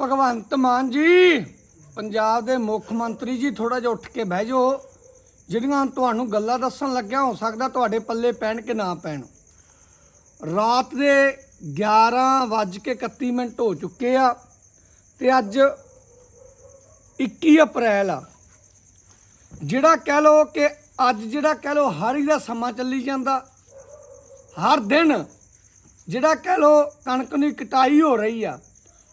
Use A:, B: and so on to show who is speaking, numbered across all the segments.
A: ਭਗਵੰਤ ਮਾਨ ਜੀ, ਪੰਜਾਬ ਦੇ ਮੁੱਖ ਮੰਤਰੀ ਜੀ ਥੋੜਾ ਜਿਹਾ ਉੱਠ ਕੇ ਬਹਿ ਜਾਓ। ਜਿਹੜੀਆਂ ਤੁਹਾਨੂੰ ਗੱਲਾਂ ਦੱਸਣ ਲੱਗਿਆ, ਹੋ ਸਕਦਾ ਤੁਹਾਡੇ ਪੱਲੇ ਪੈਣ ਕਿ ਨਾ ਪੈਣ। ਰਾਤ ਦੇ 11:31 ਮਿੰਟ ਹੋ ਚੁੱਕੇ ਆ ਤੇ ਅੱਜ 21 ਅਪ੍ਰੈਲ ਆ। ਜਿਹੜਾ ਕਹਿ ਲੋ ਕਿ ਅੱਜ ਜਿਹੜਾ ਕਹਿ ਲੋ ਹਾੜੀ ਦਾ ਸਮਾਂ ਚੱਲੀ ਜਾਂਦਾ। ਹਰ ਦਿਨ ਜਿਹੜਾ ਕਹਿ ਲੋ ਕਣਕ ਦੀ ਕਟਾਈ ਹੋ ਰਹੀ ਆ।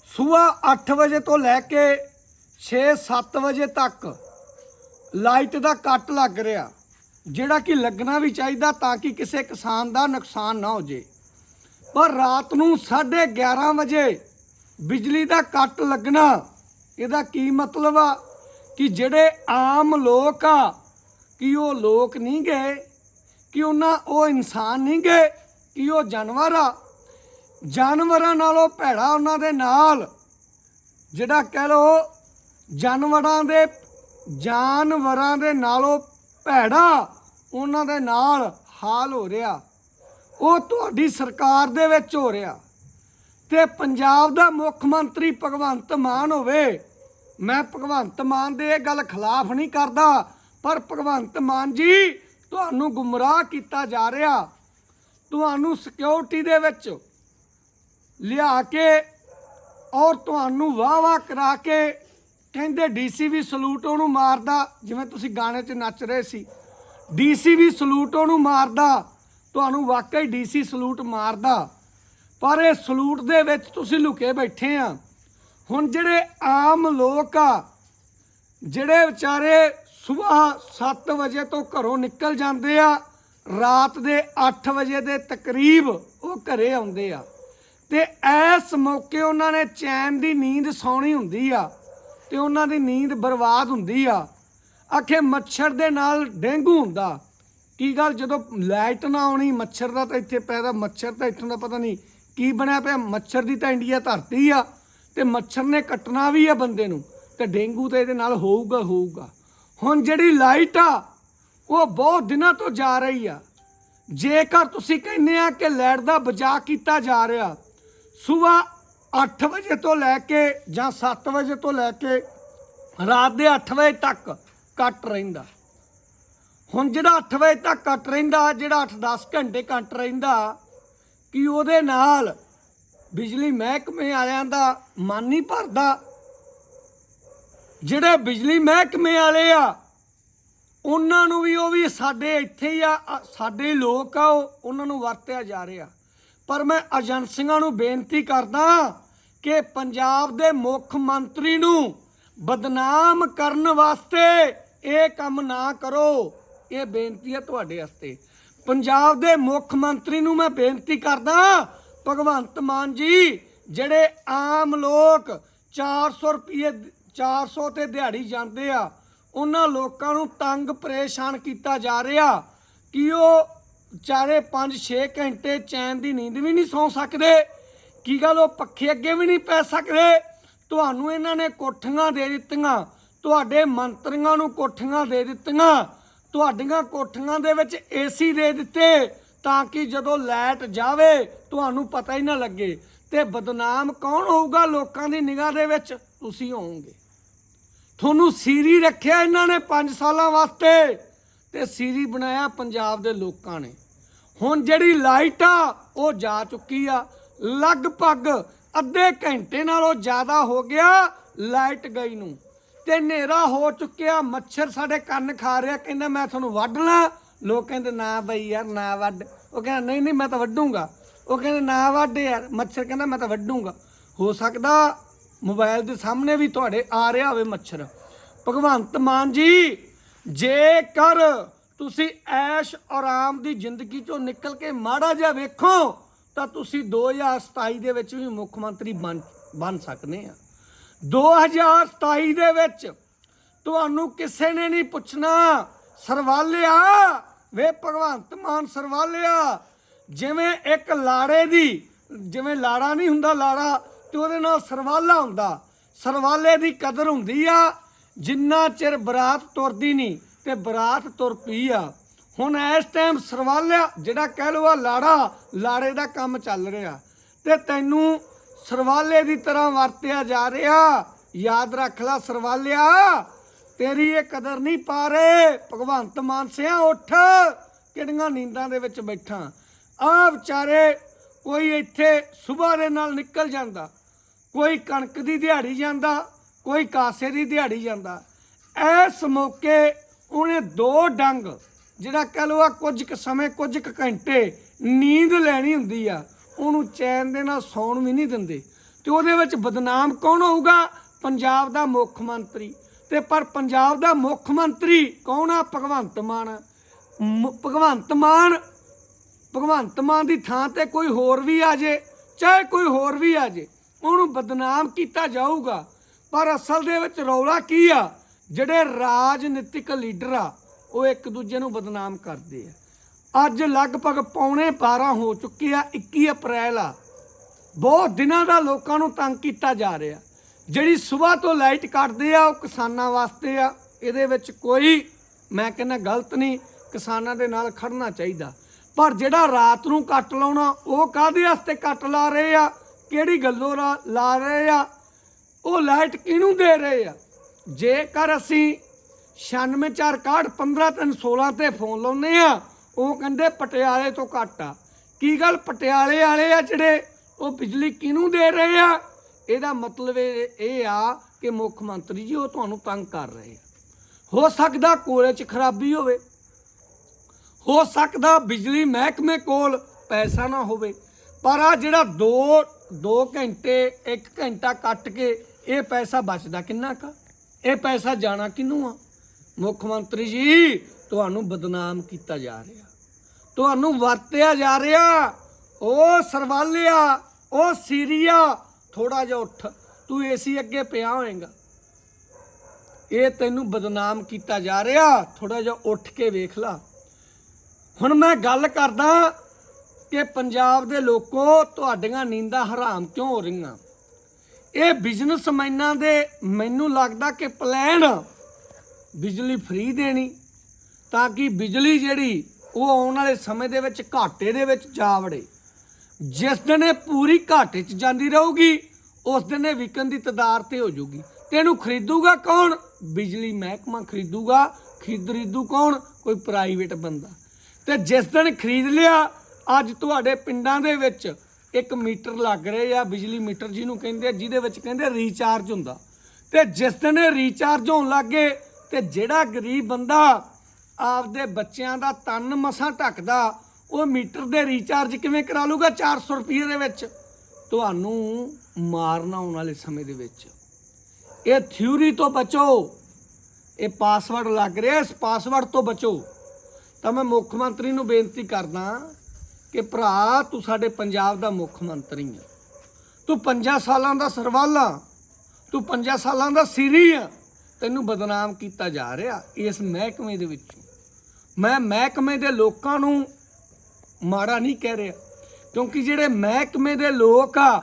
A: ਸਵੇਰ 8 ਵਜੇ ਤੋਂ ਲੈ ਕੇ 6-7 ਵਜੇ ਤੱਕ ਲਾਈਟ ਦਾ ਕੱਟ ਲੱਗ ਰਿਹਾ। ਜਿਹੜਾ ਕਿ ਲੱਗਣਾ ਵੀ ਚਾਹੀਦਾ ਤਾਂ ਕਿ ਕਿਸੇ ਕਿਸਾਨ ਦਾ ਨੁਕਸਾਨ ਨਾ ਹੋ ਜੇ। ਪਰ ਰਾਤ ਨੂੰ 11:30 ਵਜੇ ਬਿਜਲੀ ਦਾ ਕੱਟ ਲੱਗਣਾ, ਇਹਦਾ ਕੀ ਮਤਲਬ ਆ? ਕਿ ਜਿਹੜੇ ਆਮ ਲੋਕ ਆ, ਕਿ ਉਹ ਲੋਕ ਨਹੀਂ ਗਏ ਕਿ ਉਹਨਾਂ, ਉਹ ਇਨਸਾਨ ਨਹੀਂ ਗਏ ਕਿ ਉਹ ਜਾਨਵਰ ਆ ਜਾਨਵਰਾਂ ਨਾਲੋਂ ਭੈੜਾ ਉਹਨਾਂ ਦੇ ਨਾਲ, ਜਿਹੜਾ ਕਹਿ ਲੋ ਜਾਨਵਰਾਂ ਦੇ ਜਾਨਵਰਾਂ ਦੇ ਨਾਲੋਂ ਭੈੜਾ ਉਹਨਾਂ ਦੇ ਨਾਲ ਹਾਲ ਹੋ ਰਿਹਾ। ਉਹ ਤੁਹਾਡੀ ਸਰਕਾਰ ਦੇ ਵਿੱਚ ਹੋ ਰਿਹਾ। ਤੇ ਪੰਜਾਬ ਦਾ ਮੁੱਖ ਮੰਤਰੀ ਭਗਵੰਤ ਮਾਨ ਹੋਵੇ, ਮੈਂ ਭਗਵੰਤ ਮਾਨ ਦੇ ਇਹ ਗੱਲ ਖਿਲਾਫ ਨਹੀਂ ਕਰਦਾ, ਪਰ ਭਗਵੰਤ ਮਾਨ ਜੀ, ਤੁਹਾਨੂੰ ਗੁੰਮਰਾਹ ਕੀਤਾ ਜਾ ਰਿਹਾ। ਤੁਹਾਨੂੰ ਸਿਕਿਉਰਿਟੀ ਦੇ ਵਿੱਚ ਲਿਆ ਕੇ ਔਰ ਤੁਹਾਨੂੰ ਵਾਹ ਵਾਹ ਕਰਾ ਕੇ ਕਹਿੰਦੇ ਡੀਸੀ ਵੀ ਸਲੂਟ ਉਹਨੂੰ ਮਾਰਦਾ, ਜਿਵੇਂ ਤੁਸੀਂ ਗਾਣੇ 'ਚ ਨੱਚ ਰਹੇ ਸੀ। ਡੀਸੀ ਵੀ ਸਲੂਟ ਉਹਨੂੰ ਮਾਰਦਾ, ਤੁਹਾਨੂੰ ਵਾਕਈ ਡੀਸੀ ਸਲੂਟ ਮਾਰਦਾ। ਪਰ ਇਹ ਸਲੂਟ ਦੇ ਵਿੱਚ ਤੁਸੀਂ ਲੁਕੇ ਬੈਠੇ ਆ। ਹੁਣ ਜਿਹੜੇ ਆਮ ਲੋਕ ਆ, ਜਿਹੜੇ ਵਿਚਾਰੇ ਸਵੇਰ 7 ਵਜੇ ਤੋਂ ਘਰੋਂ ਨਿਕਲ ਜਾਂਦੇ ਆ, ਰਾਤ ਦੇ 8 ਵਜੇ ਦੇ ਤਕਰੀਬ ਉਹ ਘਰੇ ਆਉਂਦੇ ਆ। ਤੇ ਇਸ ਮੌਕੇ ਉਹਨਾਂ ਨੇ ਚੈਨ ਦੀ ਨੀਂਦ ਸੌਣੀ ਹੁੰਦੀ ਆ ਤੇ ਉਹਨਾਂ ਦੀ ਨੀਂਦ ਬਰਬਾਦ ਹੁੰਦੀ ਆ। ਆਖੇ ਮੱਛਰ ਦੇ ਨਾਲ ਡੇਂਗੂ ਹੁੰਦਾ। ਕੀ ਗੱਲ ਜਦੋਂ ਲਾਈਟ ਨਾ ਆਉਣੀ, ਮੱਛਰ ਦਾ ਤਾਂ ਇੱਥੇ ਪੈਦਾ, ਮੱਛਰ ਤਾਂ ਇੱਥੋਂ ਦਾ ਪਤਾ ਨਹੀਂ ਕੀ ਬਣਿਆ ਪਿਆ, ਮੱਛਰ ਦੀ ਤਾਂ ਇੰਡੀਆ ਧਰਤੀ ਆ ਤੇ ਮੱਛਰ ਨੇ ਕੱਟਣਾ ਵੀ ਆ ਬੰਦੇ ਨੂੰ ਤੇ ਡੇਂਗੂ ਤਾਂ ਇਹਦੇ ਨਾਲ ਹੋਊਗਾ ਹੋਊਗਾ। ਹੁਣ ਜਿਹੜੀ ਲਾਈਟ ਆ, ਉਹ ਬਹੁਤ ਦਿਨਾਂ ਤੋਂ ਜਾ ਰਹੀ ਆ। ਜੇਕਰ ਤੁਸੀਂ ਕਹਿੰਦੇ ਆ ਕਿ ਲਾਈਟ ਦਾ ਬਚਾਅ ਕੀਤਾ ਜਾ ਰਿਹਾ ਸਵੇਰ 8 ਵਜੇ ਤੋਂ ਲੈ ਕੇ ਜਾਂ 7 ਵਜੇ ਤੋਂ ਲੈ ਕੇ ਰਾਤ ਦੇ 8 ਵਜੇ ਤੱਕ ਕੱਟ ਰਹਿੰਦਾ। ਹੁਣ ਜਿਹੜਾ 8 ਵਜੇ ਤੱਕ ਕੱਟ ਰਹਿੰਦਾ, ਜਿਹੜਾ 8-10 ਘੰਟੇ ਕੱਟ ਰਹਿੰਦਾ, ਕਿ ਉਹਦੇ ਨਾਲ ਬਿਜਲੀ ਮਹਿਕਮੇ ਵਾਲਿਆਂ ਦਾ ਮਨ ਨਹੀਂ ਭਰਦਾ? ਜਿਹੜੇ ਬਿਜਲੀ ਮਹਿਕਮੇ ਵਾਲੇ ਆ, ਉਹਨਾਂ ਨੂੰ ਵੀ ਉਹ ਵੀ ਸਾਡੇ ਇੱਥੇ ਹੀ ਆ, ਸਾਡੇ ਲੋਕ ਆ, ਉਹ ਉਹਨਾਂ ਨੂੰ ਵਰਤਿਆ ਜਾ ਰਿਹਾ। ਪਰ ਮੈਂ ਏਜੰਸੀਆਂ ਨੂੰ ਬੇਨਤੀ ਕਰਦਾ ਕਿ ਪੰਜਾਬ ਦੇ ਮੁੱਖ ਮੰਤਰੀ ਨੂੰ ਬਦਨਾਮ ਕਰਨ ਵਾਸਤੇ ਇਹ ਕੰਮ ਨਾ ਕਰੋ। ਇਹ ਬੇਨਤੀ ਹੈ ਤੁਹਾਡੇ ਵਾਸਤੇ। ਪੰਜਾਬ ਦੇ ਮੁੱਖ ਮੰਤਰੀ ਨੂੰ ਮੈਂ ਬੇਨਤੀ ਕਰਦਾ, ਭਗਵੰਤ ਮਾਨ ਜੀ, ਜਿਹੜੇ ਆਮ ਲੋਕ 400 ਰੁਪਏ 400 ਤੇ ਦਿਹਾੜੀ ਜਾਂਦੇ ਆ, ਉਹਨਾਂ ਲੋਕਾਂ ਨੂੰ ਤੰਗ ਪਰੇਸ਼ਾਨ ਕੀਤਾ ਜਾ ਰਿਹਾ। ਕਿ ਉਹ ਚਾਰੇ 5-6 ਘੰਟੇ ਚੈਨ ਦੀ ਨੀਂਦ ਵੀ ਨਹੀਂ ਸੌ ਸਕਦੇ। ਕੀ ਗੱਲ, ਉਹ ਪੱਖੇ ਅੱਗੇ ਵੀ ਨਹੀਂ ਪੈ ਸਕਦੇ? ਤੁਹਾਨੂੰ ਇਹਨਾਂ ਨੇ ਕੋਠੀਆਂ ਦੇ ਦਿੱਤੀਆਂ। ਤੁਹਾਡੇ ਮੰਤਰੀਆਂ ਨੂੰ ਕੋਠੀਆਂ ਦੇ ਦਿੱਤੀਆਂ। ਤੁਹਾਡੀਆਂ ਕੋਠੀਆਂ ਦੇ ਵਿੱਚ ਏਸੀ ਦੇ ਦਿੱਤੇ ਤਾਂ ਕਿ ਜਦੋਂ ਲਾਈਟ ਜਾਵੇ, ਤੁਹਾਨੂੰ ਪਤਾ ਹੀ ਨਾ ਲੱਗੇ। ਤੇ ਬਦਨਾਮ ਕੌਣ ਹੋਊਗਾ ਲੋਕਾਂ ਦੀ ਨਿਗਾਹ ਦੇ ਵਿੱਚ? ਤੁਸੀਂ ਹੋਵੋਗੇ। ਤੁਹਾਨੂੰ ਸੀਰੀ ਰੱਖਿਆ ਇਹਨਾਂ ਨੇ 5 ਸਾਲਾਂ ਵਾਸਤੇ। ਤੇ ਸੀਰੀ ਬਣਾਇਆ ਪੰਜਾਬ ਦੇ ਲੋਕਾਂ ਨੇ। ਹੁਣ ਜਿਹੜੀ ਲਾਈਟ ਆ, ਉਹ ਜਾ ਚੁੱਕੀ ਆ। ਲਗਭਗ ਅੱਧੇ ਘੰਟੇ ਨਾਲੋਂ ਜ਼ਿਆਦਾ ਹੋ ਗਿਆ ਲਾਈਟ ਗਈ ਨੂੰ। ਤੇ ਹਨੇਰਾ ਹੋ ਚੁੱਕਿਆ, ਮੱਛਰ ਸਾਡੇ ਕੰਨ ਖਾ ਰਿਹਾ, ਕਹਿੰਦਾ ਮੈਂ ਤੁਹਾਨੂੰ ਵੱਢ ਲਾਂ। ਲੋਕ ਕਹਿੰਦੇ, ਨਾ ਬਈ ਯਾਰ, ਨਾ ਵੱਢ। ਉਹ ਕਹਿੰਦਾ, ਨਹੀਂ ਨਹੀਂ, ਮੈਂ ਤਾਂ ਵੱਢੂੰਗਾ। ਉਹ ਕਹਿੰਦੇ, ਨਾ ਵੱਢ ਯਾਰ। ਮੱਛਰ ਕਹਿੰਦਾ, ਮੈਂ ਤਾਂ ਵੱਢੂੰਗਾ। ਹੋ ਸਕਦਾ ਮੋਬਾਈਲ ਦੇ ਸਾਹਮਣੇ ਵੀ ਤੁਹਾਡੇ ਆ ਰਿਹਾ ਹੋਵੇ ਮੱਛਰ। ਭਗਵੰਤ ਮਾਨ ਜੀ ਜੇਕਰ ਤੁਸੀਂ ਐਸ਼ ਆਰਾਮ ਦੀ ਜ਼ਿੰਦਗੀ ਚੋਂ ਨਿਕਲ ਕੇ ਮਾੜਾ ਜਿਹਾ ਵੇਖੋ, ਤਾਂ ਤੁਸੀਂ 2027 ਦੇ ਵਿੱਚ ਵੀ ਮੁੱਖ ਮੰਤਰੀ ਬਣ ਬਣ ਸਕਦੇ ਆ। 2027 ਦੇ ਵਿੱਚ ਤੁਹਾਨੂੰ ਕਿਸੇ ਨੇ ਨਹੀਂ ਪੁੱਛਣਾ, ਸਰਵਾਲਿਆ, ਵੇ ਭਗਵੰਤ ਮਾਨ ਸਰਵਾਲਿਆ, ਜਿਵੇਂ ਇੱਕ ਲਾੜੇ ਦੀ, ਜਿਵੇਂ ਲਾੜਾ ਨਹੀਂ ਹੁੰਦਾ ਲਾੜਾ, ਤੇ ਉਹਦੇ ਨਾਲ ਸਰਵਾਲਾ ਹੁੰਦਾ। ਸਰਵਾਲੇ ਦੀ ਕਦਰ ਹੁੰਦੀ ਆ ਜਿੰਨਾ ਚਿਰ ਬਰਾਤ ਤੁਰਦੀ ਨਹੀਂ ਤੇ ਬਰਾਤ ਤੁਰ ਪਈ ਆ, ਹੁਣ ਇਸ ਟਾਈਮ ਸਰਵਾਲਿਆ, ਜਿਹੜਾ ਕਹਿ ਲਓ ਆ ਲਾੜਾ, ਲਾੜੇ ਦਾ ਕੰਮ ਚੱਲ ਰਿਹਾ। ਤੇ ਤੈਨੂੰ ਸਰਵਾਲੇ ਦੀ ਤਰ੍ਹਾਂ ਵਰਤਿਆ ਜਾ ਰਿਹਾ। ਯਾਦ ਰੱਖ ਲੈ ਸਰਵਾਲਿਆ, ਤੇਰੀ ਇਹ ਕਦਰ ਨਹੀਂ ਪਾ ਰਹੇ ਭਗਵੰਤ ਮਾਨ ਸਿਆ, ਉੱਠ। ਕਿਹੜੀਆਂ ਨੀਂਦਾਂ ਦੇ ਵਿੱਚ ਬੈਠਾ। ਆ ਵਿਚਾਰੇ ਕੋਈ ਇੱਥੇ ਸਵੇਰ ਦੇ ਨਾਲ ਨਿਕਲ ਜਾਂਦਾ, ਕੋਈ ਕਣਕ ਦੀ ਦਿਹਾੜੀ ਜਾਂਦਾ ਕੋਈ ਕਾਸੇ ਦੀ ਦਿਹਾੜੀ ਜਾਂਦਾ। ਇਸ ਮੌਕੇ ਉਹਨੇ ਦੋ ਡੰਗ, ਜਿਹੜਾ ਕਹ ਲੋ ਆ ਕੁਝ ਕੁ ਸਮੇਂ, ਕੁਝ ਕੁ ਘੰਟੇ ਨੀਂਦ ਲੈਣੀ ਹੁੰਦੀ ਆ, ਉਹਨੂੰ ਚੈਨ ਦੇ ਨਾਲ ਸੌਣ ਵੀ ਨਹੀਂ ਦਿੰਦੇ। ਤੇ ਉਹਦੇ ਵਿੱਚ ਬਦਨਾਮ ਕੌਣ ਹੋਊਗਾ? ਪੰਜਾਬ ਦਾ ਮੁੱਖ ਮੰਤਰੀ। ਤੇ ਪਰ ਪੰਜਾਬ ਦਾ ਮੁੱਖ ਮੰਤਰੀ ਕੌਣ ਆ? ਭਗਵੰਤ ਮਾਨ। ਭਗਵੰਤ ਮਾਨ ਭਗਵੰਤ ਮਾਨ ਦੀ ਥਾਂ ਤੇ ਕੋਈ ਹੋਰ ਵੀ ਆ ਜੇ, ਚਾਹੇ ਕੋਈ ਹੋਰ ਵੀ ਆ ਜੇ, ਉਹਨੂੰ ਬਦਨਾਮ ਕੀਤਾ ਜਾਊਗਾ। ਪਰ ਅਸਲ ਦੇ ਵਿੱਚ ਰੌਲਾ ਕੀ ਆ? ਜਿਹੜੇ ਰਾਜਨੀਤਿਕ ਲੀਡਰ ਆ, ਉਹ ਇੱਕ ਦੂਜੇ ਨੂੰ ਬਦਨਾਮ ਕਰਦੇ ਆ। ਅੱਜ ਲਗਭਗ ਪੌਣੇ 12 ਹੋ ਚੁੱਕੇ ਆ 21 ਅਪ੍ਰੈਲ ਆ। ਬਹੁਤ ਦਿਨਾਂ ਦਾ ਲੋਕਾਂ ਨੂੰ ਤੰਗ ਕੀਤਾ ਜਾ ਰਿਹਾ। ਜਿਹੜੀ ਸਵੇਰ ਤੋਂ ਲਾਈਟ ਕੱਟਦੇ ਆ, ਉਹ ਕਿਸਾਨਾਂ ਵਾਸਤੇ ਆ। ਇਹਦੇ ਵਿੱਚ ਕੋਈ, ਮੈਂ ਕਹਿੰਦਾ ਗਲਤ ਨਹੀਂ, ਕਿਸਾਨਾਂ ਦੇ ਨਾਲ ਖੜਨਾ ਚਾਹੀਦਾ। ਪਰ ਜਿਹੜਾ ਰਾਤ ਨੂੰ ਕੱਟ ਲਾਉਣਾ, ਉਹ ਕਾਹਦੇ ਵਾਸਤੇ ਕੱਟ ਲਾ ਰਹੇ ਆ? ਕਿਹੜੀ ਗੱਲੋਂ ਲਾ ਲਾ ਰਹੇ ਆ? ਉਹ ਲਾਈਟ ਕਿਹਨੂੰ ਦੇ ਰਹੇ ਆ? ਜੇਕਰ ਅਸੀਂ 9661 15316 ਤੇ ਫੋਨ ਲਾਉਨੇ ਆ ਉਹ ਕਹਿੰਦੇ ਪਟਿਆਲੇ ਤੋਂ ਘੱਟ ਆ। ਕੀ ਗੱਲ? ਪਟਿਆਲੇ ਵਾਲੇ ਆ ਜਿਹੜੇ ਉਹ ਬਿਜਲੀ ਕਿਹਨੂੰ ਦੇ ਰਹੇ ਆ? ਇਹਦਾ ਮਤਲਬ ਇਹ ਇਹ ਆ ਕਿ ਮੁੱਖ ਮੰਤਰੀ ਜੀ ਉਹ ਤੁਹਾਨੂੰ ਤੰਗ ਕਰ ਰਹੇ ਆ। ਹੋ ਸਕਦਾ ਕੋਲੇ 'ਚ ਖਰਾਬੀ ਹੋਵੇ। ਹੋ ਸਕਦਾ ਬਿਜਲੀ ਮਹਿਕਮੇ ਕੋਲ ਪੈਸਾ ਨਾ ਹੋਵੇ। ਪਰ ਆ ਜਿਹੜਾ 2 2 ਘੰਟੇ 1 ਘੰਟਾ ਕੱਟ ਕੇ ਇਹ ਪੈਸਾ ਬਚਦਾ ਕਿੰਨਾ ਕਾ? ਇਹ ਪੈਸਾ ਜਾਣਾ ਕਿਹਨੂੰ ਆ? ਮੁੱਖ ਮੰਤਰੀ ਜੀ, ਤੁਹਾਨੂੰ ਬਦਨਾਮ ਕੀਤਾ ਜਾ ਰਿਹਾ। ਤੁਹਾਨੂੰ ਵਰਤਿਆ ਜਾ ਰਿਹਾ। ਉਹ ਸਰਵਾਲਿਆ, ਉਹ ਸੀਰੀਆ ਥੋੜਾ ਜਿਹਾ ਉੱਠ। ਤੂੰ ਏਸੀ ਅੱਗੇ ਪਿਆ ਹੋਏਗਾ। ਇਹ ਤੈਨੂੰ ਬਦਨਾਮ ਕੀਤਾ ਜਾ ਰਿਹਾ। ਥੋੜਾ ਜਿਹਾ ਉੱਠ ਕੇ ਵੇਖ ਲਾ। ਹੁਣ ਮੈਂ ਗੱਲ ਕਰਦਾ ਕਿ ਪੰਜਾਬ ਦੇ ਲੋਕੋ ਤੁਹਾਡੀਆਂ ਨੀਂਦਾਂ ਹਰਾਮ ਕਿਉਂ ਹੋ ਰਹੀਆਂ? ਇਹ ਬਿਜ਼ਨਸਮੈਨਾਂ ਦੇ ਮੈਨੂੰ ਲੱਗਦਾ ਕਿ ਪਲਾਨ ਬਿਜਲੀ ਫ੍ਰੀ ਦੇਣੀ, ਤਾਂ ਕਿ ਬਿਜਲੀ ਜਿਹੜੀ ਉਹ ਆਉਣ ਵਾਲੇ ਸਮੇਂ ਦੇ ਵਿੱਚ ਘਾਟੇ ਦੇ ਵਿੱਚ ਜਾ ਵੜੇ। ਜਿਸ ਦਿਨ ਇਹ ਪੂਰੀ ਘਾਟੇ 'ਚ ਜਾਂਦੀ ਰਹੂਗੀ, ਉਸ ਦਿਨ ਇਹ ਵਿਕਣ ਦੀ ਤਦਾਰ ਤੇ ਹੋ ਜਾਊਗੀ। ਤੇ ਇਹਨੂੰ ਖਰੀਦੂਗਾ ਕੌਣ? ਬਿਜਲੀ ਮਹਿਕਮਾ ਖਰੀਦੂਗਾ। ਖਰੀਦੂ ਕੌਣ? ਕੋਈ ਪ੍ਰਾਈਵੇਟ ਬੰਦਾ। ਤੇ ਜਿਸ ਦਿਨ ਖਰੀਦ ਲਿਆ, ਅੱਜ ਤੁਹਾਡੇ ਪਿੰਡਾਂ ਦੇ ਵਿੱਚ ਇੱਕ ਮੀਟਰ ਲੱਗ ਰਹੇ ਆ, ਬਿਜਲੀ ਮੀਟਰ ਜਿਹਨੂੰ ਕਹਿੰਦੇ ਆ, ਜਿਹਦੇ ਵਿੱਚ ਕਹਿੰਦੇ ਰੀਚਾਰਜ ਹੁੰਦਾ। ਤੇ ਜਿਸ ਦਿਨ ਇਹ ਰੀਚਾਰਜ ਹੋਣ ਲੱਗੇ ਤੇ ਜਿਹੜਾ ਗਰੀਬ ਬੰਦਾ ਆਪਦੇ ਬੱਚਿਆਂ ਦਾ ਤਨ ਮਸਾਂ ਢੱਕਦਾ, ਉਹ ਮੀਟਰ ਦੇ ਰੀਚਾਰਜ ਕਿਵੇਂ ਕਰਾ ਲੂਗਾ 400 ਰੁਪਏ ਦੇ ਵਿੱਚ? ਤੁਹਾਨੂੰ ਮਾਰਨਾ ਆਉਣ ਵਾਲੇ ਸਮੇਂ ਦੇ ਵਿੱਚ। ਇਹ ਥਿਊਰੀ ਤੋਂ ਬਚੋ। ਇਹ ਪਾਸਵਰਡ ਲੱਗ ਰਿਹਾ, ਇਸ ਪਾਸਵਰਡ ਤੋਂ ਬਚੋ। ਤਾਂ ਮੈਂ ਮੁੱਖ ਮੰਤਰੀ ਨੂੰ ਬੇਨਤੀ ਕਰਦਾ ਕਿ ਭਰਾ, ਤੂੰ ਸਾਡੇ ਪੰਜਾਬ ਦਾ ਮੁੱਖ ਮੰਤਰੀ ਆ। ਤੂੰ 5 ਸਾਲਾਂ ਦਾ ਸਰਵਾਲਾ ਤੂੰ 5 ਸਾਲਾਂ ਦਾ ਸਿਰੀ ਆ। ਤੈਨੂੰ ਬਦਨਾਮ ਕੀਤਾ ਜਾ ਰਿਹਾ ਇਸ ਮਹਿਕਮੇ ਦੇ ਵਿੱਚ। ਮੈਂ ਮਹਿਕਮੇ ਦੇ ਲੋਕਾਂ ਨੂੰ ਮਾੜਾ ਨਹੀਂ ਕਹਿ ਰਿਹਾ, ਕਿਉਂਕਿ ਜਿਹੜੇ ਮਹਿਕਮੇ ਦੇ ਲੋਕ ਆ,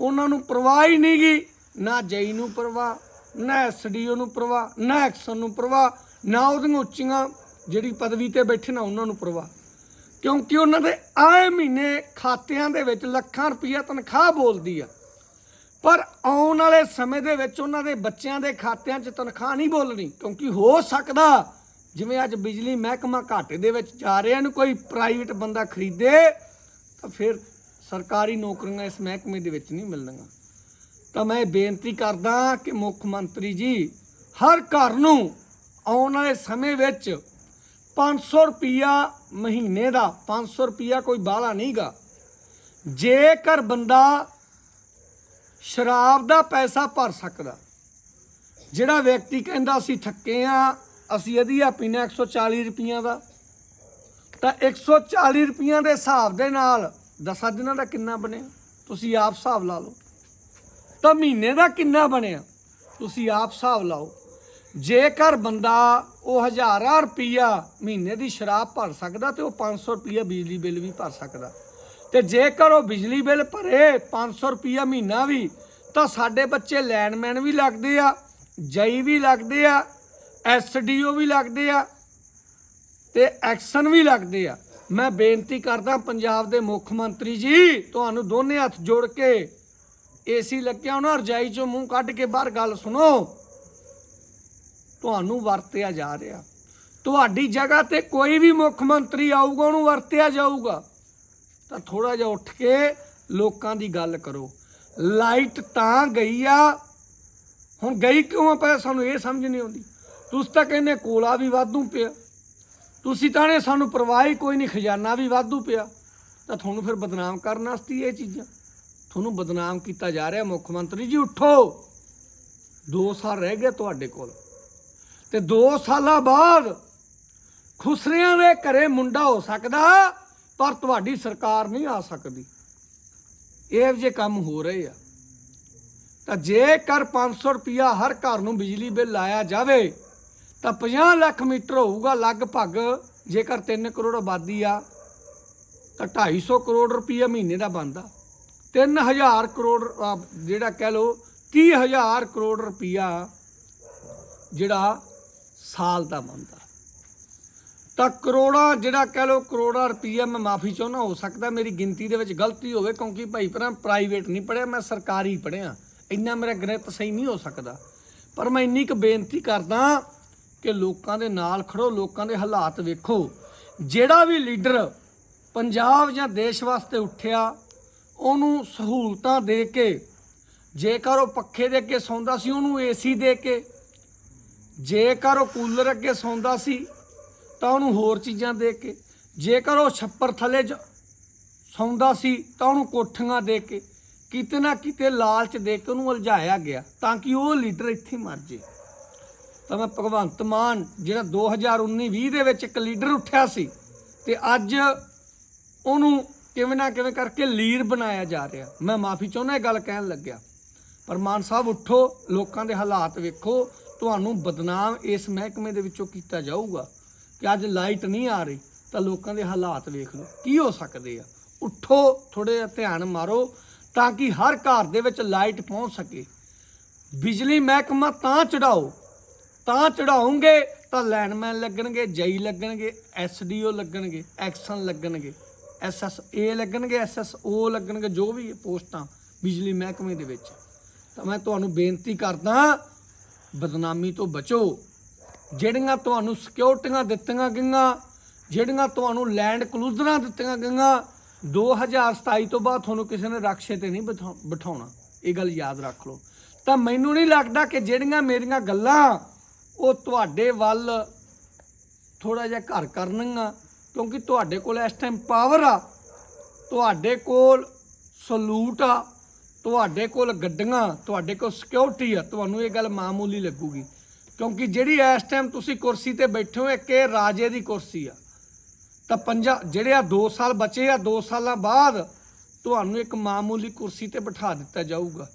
A: ਉਹਨਾਂ ਨੂੰ ਪਰਵਾਹ ਹੀ ਨਹੀਂ ਨਹੀਂਗੀ ਨਾ ਜਈ ਨੂੰ ਪਰਵਾਹ, ਨਾ ਐਸਡੀਓ ਨੂੰ ਪਰਵਾਹ, ਨਾ ਐਕਸ਼ਨ ਨੂੰ ਪਰਵਾਹ, ਨਾ ਉਹਦੀਆਂ ਉੱਚੀਆਂ ਜਿਹੜੀ ਪਦਵੀ ਤੇ ਬੈਠੇ ਨਾ, ਉਹਨਾਂ ਨੂੰ ਪਰਵਾਹ। ਕਿਉਂਕਿ ਉਹਨਾਂ ਦੇ ਆਏ ਮਹੀਨੇ ਖਾਤਿਆਂ ਦੇ ਵਿੱਚ ਲੱਖਾਂ ਰੁਪਈਆ ਤਨਖਾਹ ਬੋਲਦੀ ਆ। ਪਰ ਆਉਣ ਵਾਲੇ ਸਮੇਂ ਦੇ ਵਿੱਚ ਉਹਨਾਂ ਦੇ ਬੱਚਿਆਂ ਦੇ ਖਾਤਿਆਂ 'ਚ ਤਨਖਾਹ ਨਹੀਂ ਬੋਲਣੀ, ਕਿਉਂਕਿ ਹੋ ਸਕਦਾ ਜਿਵੇਂ ਅੱਜ ਬਿਜਲੀ ਮਹਿਕਮਾ ਘਾਟੇ ਦੇ ਵਿੱਚ ਜਾ ਰਿਹਾ ਨੂੰ ਕੋਈ ਪ੍ਰਾਈਵੇਟ ਬੰਦਾ ਖਰੀਦੇ, ਤਾਂ ਫਿਰ ਸਰਕਾਰੀ ਨੌਕਰੀਆਂ ਇਸ ਮਹਿਕਮੇ ਦੇ ਵਿੱਚ ਨਹੀਂ ਮਿਲਣਗੀਆਂ ਤਾਂ ਮੈਂ ਬੇਨਤੀ ਕਰਦਾ ਕਿ ਮੁੱਖ ਮੰਤਰੀ ਜੀ, ਹਰ ਘਰ ਨੂੰ ਆਉਣ ਵਾਲੇ ਸਮੇਂ ਵਿੱਚ 500 ਰੁਪਿਆ ਮਹੀਨੇ ਦਾ 500 ਰੁਪਿਆ ਕੋਈ ਬਾਹਲਾ ਨਹੀਂਗਾ। ਜੇਕਰ ਬੰਦਾ ਸ਼ਰਾਬ ਦਾ ਪੈਸਾ ਭਰ ਸਕਦਾ, ਜਿਹੜਾ ਵਿਅਕਤੀ ਕਹਿੰਦਾ ਅਸੀਂ ਥੱਕੇ ਆ, ਅਸੀਂ ਵਧੀਆ ਪੀਣਾ 140 ਰੁਪਈਆ ਦਾ, ਤਾਂ 140 ਰੁਪਈਆਂ ਦੇ ਹਿਸਾਬ ਦੇ ਨਾਲ, ਦਸਾਂ ਦਿਨਾਂ ਦਾ ਕਿੰਨਾ ਬਣਿਆ? ਤੁਸੀਂ ਆਪ ਹਿਸਾਬ ਲਾ ਲਓ। ਤਾਂ ਮਹੀਨੇ ਦਾ ਕਿੰਨਾ ਬਣਿਆ? ਤੁਸੀਂ ਆਪ ਹਿਸਾਬ ਲਾਓ। ਜੇਕਰ ਬੰਦਾ ਉਹ ਹਜ਼ਾਰਾਂ ਰੁਪਈਆ ਮਹੀਨੇ ਦੀ ਸ਼ਰਾਬ ਭਰ ਸਕਦਾ ਤੇ ਉਹ 500 ਰੁਪਈਆ ਬਿਜਲੀ ਬਿੱਲ ਵੀ ਭਰ ਸਕਦਾ। ਤੇ ਜੇਕਰ ਉਹ ਬਿਜਲੀ ਬਿੱਲ ਭਰੇ 500 ਰੁਪਈਆ ਮਹੀਨਾ ਵੀ, ਤਾਂ ਸਾਡੇ ਬੱਚੇ ਲੈਂਡਮੈਨ ਵੀ ਲੱਗਦੇ ਆ ਜਈ ਵੀ ਲੱਗਦੇ ਆ ਐਸਡੀਓ ਵੀ ਲੱਗਦੇ ਆ ਤੇ ਐਕਸ਼ਨ ਵੀ ਲੱਗਦੇ ਆ। ਮੈਂ ਬੇਨਤੀ ਕਰਦਾ ਪੰਜਾਬ ਦੇ ਮੁੱਖ ਮੰਤਰੀ ਜੀ, ਤੁਹਾਨੂੰ ਦੋਨੇ ਹੱਥ ਜੋੜ ਕੇ ਏਸੀ ਲੱਗਿਆ ਉਹਨਾਂ ਰਜਾਈ ਚੋਂ ਮੂੰਹ ਕੱਢ ਕੇ ਬਾਹਰ ਗੱਲ ਸੁਣੋ। ਤੁਹਾਨੂੰ ਵਰਤਿਆ ਜਾ ਰਿਹਾ। ਤੁਹਾਡੀ ਜਗ੍ਹਾ ਤੇ ਕੋਈ ਵੀ ਮੁੱਖ ਮੰਤਰੀ ਆਊਗਾ, ਉਹਨੂੰ ਵਰਤਿਆ ਜਾਊਗਾ। ਤਾਂ ਥੋੜਾ ਜਿਹਾ ਉੱਠ ਕੇ ਲੋਕਾਂ ਦੀ ਗੱਲ ਕਰੋ। ਲਾਈਟ ਤਾਂ ਗਈ ਆ। ਹੁਣ ਗਈ ਕਿਉਂ ਆ ਪਿਆ ਸਾਨੂੰ ਇਹ ਸਮਝ ਨਹੀਂ ਆਉਂਦੀ। ਤੁਸੀਂ ਤਾਂ ਕਹਿੰਦੇ ਕੋਲਾ ਵੀ ਵਾਧੂ ਪਿਆ। ਤੁਸੀਂ ਤਾਂ ਨੇ ਸਾਨੂੰ ਪਰਵਾਹ ਹੀ ਕੋਈ ਨਹੀਂ, ਖਜ਼ਾਨਾ ਵੀ ਵਾਧੂ ਪਿਆ। ਤਾਂ ਤੁਹਾਨੂੰ ਫਿਰ ਬਦਨਾਮ ਕਰਨ ਵਾਸਤੇ ਇਹ ਚੀਜ਼ਾਂ। ਤੁਹਾਨੂੰ ਬਦਨਾਮ ਕੀਤਾ ਜਾ ਰਿਹਾ ਮੁੱਖ ਮੰਤਰੀ ਜੀ, ਉੱਠੋ। 2 ਸਾਲ ਰਹਿ ਗਏ ਤੁਹਾਡੇ ਕੋਲ। ਤੇ 2 ਸਾਲਾਂ ਬਾਅਦ ਖੁਸਰਿਆਂ ਦੇ ਘਰੇ ਮੁੰਡਾ ਹੋ ਸਕਦਾ, ਪਰ ਤੁਹਾਡੀ ਸਰਕਾਰ ਨਹੀਂ ਆ ਸਕਦੀ। ਇਹ ਜਿਹੇ ਕੰਮ ਹੋ ਰਹੇ ਆ। ਤਾਂ ਜੇਕਰ 500 ਰੁਪਿਆ ਹਰ ਘਰ ਨੂੰ ਬਿਜਲੀ ਬਿੱਲ ਲਾਇਆ ਜਾਵੇ, ਤਾਂ 50 ਲੱਖ ਮੀਟਰ ਹੋਊਗਾ ਲਗਭਗ, ਜੇਕਰ 3 ਕਰੋੜ ਆਬਾਦੀ ਆ, ਤਾਂ 250 ਕਰੋੜ ਰੁਪਈਆ ਮਹੀਨੇ ਦਾ ਬਣਦਾ। 3000 ਕਰੋੜ ਜਿਹੜਾ ਕਹਿ ਲੋ 30000 ਕਰੋੜ ਰੁਪਈਆ ਜਿਹੜਾ ਸਾਲ ਦਾ ਬਣਦਾ ਤਾਂ ਕਰੋੜਾਂ ਜਿਹੜਾ ਕਹਿ ਲੋ ਕਰੋੜਾਂ ਰੁਪਈਆ ਮੈਂ ਮਾਫੀ ਚਾਹੁੰਦਾ, ਹੋ ਸਕਦਾ ਮੇਰੀ ਗਿਣਤੀ ਦੇ ਵਿੱਚ ਗਲਤੀ ਹੋਵੇ ਕਿਉਂਕਿ ਭਾਈ ਭਰਾ ਪ੍ਰਾਈਵੇਟ ਨਹੀਂ ਪੜਿਆ ਮੈਂ ਸਰਕਾਰੀ ਪੜਿਆ ਇੰਨਾ ਮੇਰਾ ਗਣਿਤ ਸਹੀ ਨਹੀਂ ਹੋ ਸਕਦਾ। ਪਰ ਮੈਂ ਇੰਨੀ ਕੁ ਬੇਨਤੀ ਕਰਦਾ ਕਿ ਲੋਕਾਂ ਦੇ ਨਾਲ ਖੜੋ, ਲੋਕਾਂ ਦੇ ਹਾਲਾਤ ਵੇਖੋ। ਜਿਹੜਾ ਵੀ ਲੀਡਰ ਪੰਜਾਬ ਜਾਂ ਦੇਸ਼ ਵਾਸਤੇ ਉੱਠਿਆ, ਉਹਨੂੰ ਸਹੂਲਤਾਂ ਦੇ ਕੇ, ਜੇਕਰ ਉਹ ਪੱਖੇ ਦੇ ਅੱਗੇ ਸੌਂਦਾ ਸੀ, ਉਹਨੂੰ ਏਸੀ ਦੇ ਕੇ ਜੇਕਰ ਉਹ ਕੂਲਰ ਅੱਗੇ ਸੌਂਦਾ ਸੀ, ਤਾਂ ਉਹਨੂੰ ਹੋਰ ਚੀਜ਼ਾਂ ਦੇ ਕੇ, ਜੇਕਰ ਉਹ ਛੱਪਰ ਥੱਲੇ ਜ- ਸੌਂਦਾ ਸੀ, ਤਾਂ ਉਹਨੂੰ ਕੋਠੀਆਂ ਦੇ ਕੇ, ਕਿਤੇ ਨਾ ਕਿਤੇ ਲਾਲਚ ਦੇ ਕੇ ਉਹਨੂੰ ਉਲਝਾਇਆ ਗਿਆ, ਤਾਂ ਕਿ ਉਹ ਲੀਡਰ ਇੱਥੇ ਮਰ ਜੇ। ਤਾਂ ਮੈਂ ਭਗਵੰਤ ਮਾਨ, ਜਿਹੜਾ 2019-20 ਦੇ ਵਿੱਚ ਇੱਕ ਲੀਡਰ ਉੱਠਿਆ ਸੀ, ਤੇ ਅੱਜ ਉਹਨੂੰ ਕਿਵੇਂ ਨਾ ਕਿਵੇਂ ਕਰਕੇ ਲੀਰ ਬਣਾਇਆ ਜਾ ਰਿਹਾ। ਮੈਂ ਮਾਫੀ ਚਾਹੁੰਦਾ ਇਹ ਗੱਲ ਕਹਿਣ ਲੱਗਿਆ। ਪਰ ਮਾਨ ਸਾਹਿਬ, ਉੱਠੋ, ਲੋਕਾਂ ਦੇ ਹਾਲਾਤ ਵੇਖੋ ਤੁਹਾਨੂੰ ਬਦਨਾਮ ਇਸ ਮਹਿਕਮੇ ਦੇ ਵਿੱਚੋਂ ਕੀਤਾ ਜਾਊਗਾ ਕਿ ਅੱਜ ਲਾਈਟ ਨਹੀਂ ਆ ਰਹੀ, ਤਾਂ ਲੋਕਾਂ ਦੇ ਹਾਲਾਤ ਵੇਖ ਲਓ, ਕੀ ਹੋ ਸਕਦੇ ਆ? ਉੱਠੋ ਥੋੜੇ ਜਿਹਾ ਧਿਆਨ ਮਾਰੋ ਤਾਂ ਕਿ ਹਰ ਘਰ ਦੇ ਵਿੱਚ ਲਾਈਟ ਪਹੁੰਚ ਸਕੇ। ਬਿਜਲੀ ਮਹਿਕਮਾ ਤਾਂ ਚੜਾਓ, ਤਾਂ ਚੜਾਉਂਗੇ ਤਾਂ ਲਾਈਨਮੈਨ ਲੱਗਣਗੇ ਜਈ ਲੱਗਣਗੇ ਐਸਡੀਓ ਲੱਗਣਗੇ, ਐਕਸ਼ਨ ਲੱਗਣਗੇ ਐਸਐਸਏ ਲੱਗਣਗੇ ਐਸਐਸਓ ਲੱਗਣਗੇ, ਜੋ ਵੀ ਪੋਸਟਾਂ ਬਿਜਲੀ ਮਹਿਕਮੇ ਦੇ ਵਿੱਚ। ਤਾਂ ਮੈਂ ਤੁਹਾਨੂੰ ਬੇਨਤੀ ਕਰਦਾ ਬਦਨਾਮੀ ਤੋਂ ਬਚੋ। ਜਿਹੜੀਆਂ ਤੁਹਾਨੂੰ ਸਿਕਿਉਰਟੀਆਂ ਦਿੱਤੀਆਂ ਗਈਆਂ, ਜਿਹੜੀਆਂ ਤੁਹਾਨੂੰ ਲੈਂਡ ਕਲੂਜ਼ਰਾਂ ਦਿੱਤੀਆਂ ਗਈਆਂ 2027 ਤੋਂ ਬਾਅਦ ਤੁਹਾਨੂੰ ਕਿਸੇ ਨੇ ਰਕਸ਼ੇ ਤੇ ਨਹੀਂ ਬਿਠਾ- ਬਿਠਾਉਣਾ। ਇਹ ਗੱਲ ਯਾਦ ਰੱਖ ਲਓ। ਤਾਂ ਮੈਨੂੰ ਨਹੀਂ ਲੱਗਦਾ ਕਿ ਜਿਹੜੀਆਂ ਮੇਰੀਆਂ ਗੱਲਾਂ ਉਹ ਤੁਹਾਡੇ ਵੱਲ ਥੋੜਾ ਜਿਹਾ ਘਰ ਕਰਨਗੀਆਂ, ਕਿਉਂਕਿ ਤੁਹਾਡੇ ਕੋਲ ਇਸ ਟਾਈਮ ਪਾਵਰ ਆ। ਤੁਹਾਡੇ ਕੋਲ ਸਲੂਟ ਆ। ਤੁਹਾਡੇ ਕੋਲ ਗੱਡੀਆਂ, ਤੁਹਾਡੇ ਕੋਲ ਸਿਕਿਉਰਿਟੀ ਆ, ਤੁਹਾਨੂੰ ਇਹ ਗੱਲ ਮਾਮੂਲੀ ਲੱਗੂਗੀ। ਕਿਉਂਕਿ ਜਿਹੜੀ ਇਸ ਟਾਈਮ ਤੁਸੀਂ ਕੁਰਸੀ ਤੇ ਬੈਠੇ ਹੋ ਇੱਕ ਇਹ ਰਾਜੇ ਦੀ ਕੁਰਸੀ ਆ। ਤਾਂ ਪੰਜਾ, ਜਿਹੜੇ ਆ 2 ਸਾਲ ਬਚੇ ਆ 2 ਸਾਲਾਂ ਬਾਅਦ ਤੁਹਾਨੂੰ ਇੱਕ ਮਾਮੂਲੀ ਕੁਰਸੀ ਤੇ ਬਿਠਾ ਦਿੱਤਾ ਜਾਊਗਾ।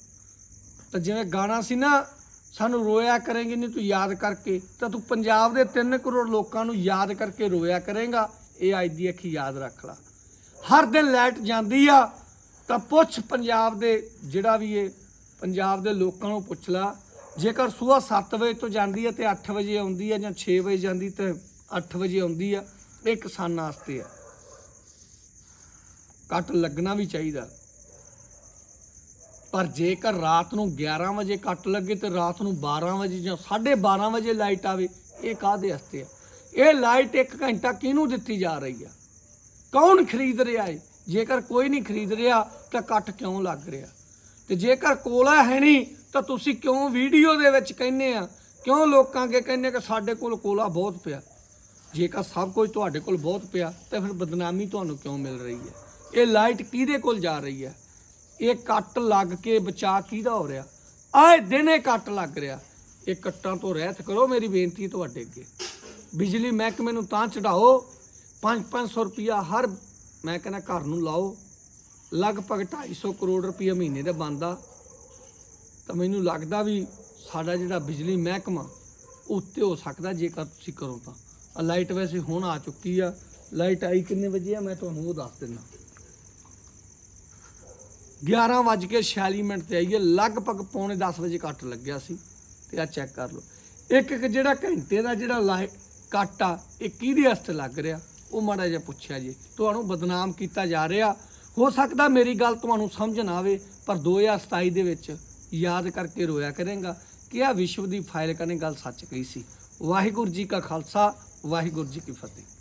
A: ਤਾਂ ਜਿਵੇਂ ਗਾਣਾ ਸੀ ਨਾ, ਸਾਨੂੰ ਰੋਇਆ ਕਰੇਂਗੇ ਨਹੀਂ ਤੂੰ ਯਾਦ ਕਰਕੇ, ਤਾਂ ਤੂੰ ਪੰਜਾਬ ਦੇ 3 ਕਰੋੜ ਲੋਕਾਂ ਨੂੰ ਯਾਦ ਕਰਕੇ ਰੋਇਆ ਕਰੇਂਗਾ, ਇਹ ਅੱਜ ਦੀ ਅੱਖੀ ਯਾਦ ਰੱਖ ਲਾ। ਹਰ ਦਿਨ ਲਾਈਟ ਜਾਂਦੀ ਆ ਤਾਂ ਪੁੱਛ ਪੰਜਾਬ ਦੇ ਜਿਹੜਾ ਵੀ ਇਹ ਪੰਜਾਬ ਦੇ ਲੋਕਾਂ ਨੂੰ ਪੁੱਛ ਲਾ। ਜੇਕਰ ਸਵੇਰ 7 ਵਜੇ ਤੋਂ ਜਾਂਦੀ ਹੈ ਤੇ 8 ਵਜੇ ਆਉਂਦੀ ਹੈ ਜਾਂ 6 ਵਜੇ ਜਾਂਦੀ ਤੇ 8 ਵਜੇ ਆਉਂਦੀ ਆ ਇਹ ਕਿਸਾਨਾਂ ਵਾਸਤੇ ਆ। ਕੱਟ ਲੱਗਣਾ ਵੀ ਚਾਹੀਦਾ। ਪਰ ਜੇਕਰ ਰਾਤ ਨੂੰ 11 ਵਜੇ ਕੱਟ ਲੱਗੇ ਤੇ ਰਾਤ ਨੂੰ 12 ਵਜੇ ਜਾਂ 12:30 ਵਜੇ ਲਾਈਟ ਆਵੇ, ਇਹ ਕਾਹਦੇ ਵਾਸਤੇ ਆ? ਇਹ ਲਾਈਟ 1 ਘੰਟਾ ਕਿਹਨੂੰ ਦਿੱਤੀ ਜਾ ਰਹੀ ਆ? ਕੌਣ ਖਰੀਦ ਰਿਹਾ ਏ? ਜੇਕਰ ਕੋਈ ਨਹੀਂ ਖਰੀਦ ਰਿਹਾ ਤਾਂ ਕੱਟ ਕਿਉਂ ਲੱਗ ਰਿਹਾ? ਤੇ ਜੇਕਰ ਕੋਲਾ ਹੈ ਨਹੀਂ, ਤਾਂ ਤੁਸੀਂ ਕਿਉਂ ਵੀਡੀਓ ਦੇ ਵਿੱਚ ਕਹਿੰਦੇ ਆ? ਕਿਉਂ ਲੋਕਾਂ ਅੱਗੇ ਕਹਿੰਦੇ ਕਿ ਸਾਡੇ ਕੋਲ ਕੋਲਾ ਬਹੁਤ ਪਿਆ? ਜੇਕਰ ਸਭ ਕੁਝ ਤੁਹਾਡੇ ਕੋਲ ਬਹੁਤ ਪਿਆ, ਤਾਂ ਫਿਰ ਬਦਨਾਮੀ ਤੁਹਾਨੂੰ ਕਿਉਂ ਮਿਲ ਰਹੀ ਹੈ? ਇਹ ਲਾਈਟ ਕਿਹਦੇ ਕੋਲ ਜਾ ਰਹੀ ਹੈ? ਇਹ ਕੱਟ ਲੱਗ ਕੇ ਬਚਾ ਕਿਹਦਾ ਹੋ ਰਿਹਾ? ਆਏ ਦਿਨ ਇਹ ਕੱਟ ਲੱਗ ਰਿਹਾ। ਇਹ ਕੱਟਾਂ ਤੋਂ ਰਹਿਤ ਕਰੋ ਮੇਰੀ ਬੇਨਤੀ ਤੁਹਾਡੇ ਅੱਗੇ। ਬਿਜਲੀ ਮਹਿਕਮੇ ਨੂੰ ਤਾਂ ਚੜਾਓ। 5-500 ਰੁਪਿਆ ਹਰ ਮੈਂ ਕਹਿੰਦਾ ਘਰ ਨੂੰ ਲਾਓ। ਲਗਭਗ 250 ਕਰੋੜ ਰੁਪਿਆ ਮਹੀਨੇ ਦਾ ਬਣਦਾ। ਤਾਂ ਮੈਨੂੰ ਲੱਗਦਾ ਵੀ ਸਾਡਾ ਜਿਹੜਾ ਬਿਜਲੀ ਮਹਿਕਮਾ, ਉੱਤੇ ਹੋ ਸਕਦਾ ਜੇਕਰ ਤੁਸੀਂ ਕਰੋ ਤਾਂ। ਆ ਲਾਈਟ ਵੈਸੇ ਹੁਣ ਆ ਚੁੱਕੀ ਆ। ਲਾਈਟ ਆਈ ਕਿੰਨੇ ਵਜੇ ਆ? ਮੈਂ ਤੁਹਾਨੂੰ ਉਹ ਦੱਸ ਦਿੰਦਾ। 11:46 ਮਿੰਟ ਤੇ ਆਈ ਹੈ ਲਗਭਗ ਪੌਣੇ 10 ਵਜੇ ਕੱਟ ਲੱਗਿਆ ਸੀ। ਤੇ ਆ ਚੈੱਕ ਕਰ ਲਓ। ਇੱਕ ਇੱਕ ਜਿਹੜਾ ਘੰਟੇ ਦਾ ਜਿਹੜਾ ਲਾਈਟ ਕੱਟ ਆ, ਇਹ ਕਿਹਦੇ ਵਾਸਤੇ ਲੱਗ ਰਿਹਾ? ਉਹ ਮਾੜਾ ਜਿਹਾ ਪੁੱਛਿਆ ਜੀ, ਤੁਹਾਨੂੰ ਬਦਨਾਮ ਕੀਤਾ ਜਾ ਰਿਹਾ। ਹੋ ਸਕਦਾ ਮੇਰੀ ਗੱਲ ਤੁਹਾਨੂੰ ਸਮਝ ਨਾ ਆਵੇ, ਪਰ 2027 ਦੇ ਵਿੱਚ ਯਾਦ ਕਰਕੇ ਰੋਇਆ ਕਰੇਗਾ ਕਿ ਆ ਵਿਸ਼ਵ ਦੀ ਫਾਈਲ ਕਨੇ ਗੱਲ ਸੱਚ ਕਹੀ ਸੀ। ਵਾਹਿਗੁਰੂ ਜੀ ਕਾ ਖਾਲਸਾ, ਵਾਹਿਗੁਰੂ ਜੀ ਕੀ ਫਤਿਹ।